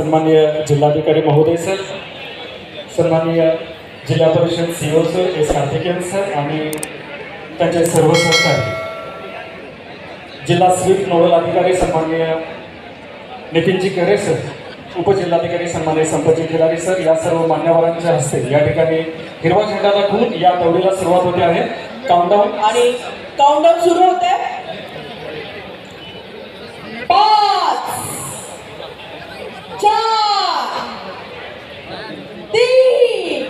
सन्माननीय जिल्हाधिकारी महोदय सर सन्माननीय जिल्हा परिषद C O sir S Karthikeyan sir आणि त्यांचे सर्व सहकारी. जिल्हा स्वीप नोडल अधिकारी सन्माननीय नितीनजी करे सर उपजिल्हाधिकारी सन्मान्य संपतजी खिलारी सर या सर्व मान्यवरांच्या हस्ते या ठिकाणी हिरवा झेंडा दाखवून या दौडीला सुरुवात होते आहे. काउंटडाऊन आणि काउंटडाऊन सुरू होते पाच चार तीन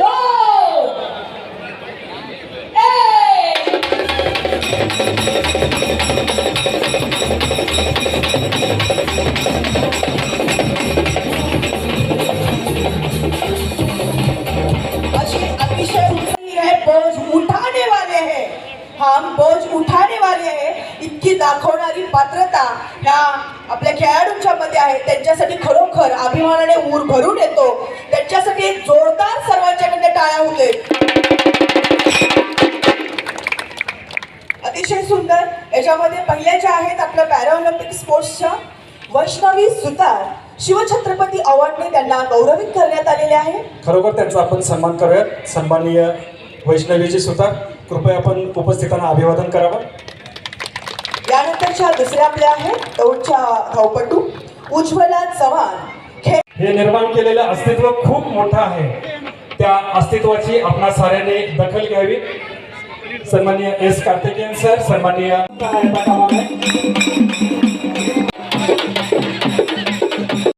दोन एक अशी अतिशय उत्साही है बोझ उठाने वाले हैं हम बोझ उठाने वाले हैं इतकी दाखवणारी पात्रता ह्या आपल्या खेळाडूंच्या मध्ये आहे. त्यांच्यासाठी खरोखर अभिमानाने ऊर भरून येतो. त्यांच्यासाठी एक जोरदार सर्वांच्याकडे टाळ्या होते अतिशय सुंदर. याच्यामध्ये पहिल्या ज्या आहेत आपल्या पॅराऑलिम्पिक स्पोर्ट्सच्या वैष्णवी सुतार शिवछत्रपती अवॉर्डने त्यांना गौरवित करण्यात आलेले आहे. खरोखर त्यांचा आपण सन्मान करूयात. सन्माननीय वैष्णवीजी सुद्धा कृपया आपण उपस्थितांना अभिवादन करावं. यानंतरच्या दुसऱ्या आपल्या आहेत दौडच्या धावपटू उज्ज्वला चव्हाण. हे निर्माण केलेलं अस्तित्व खूप मोठं आहे. त्या अस्तित्वाची आपणा साऱ्यांनी दखल घ्यावी. सन्माननीय एस कार्तिकेयन सर सन्माननीय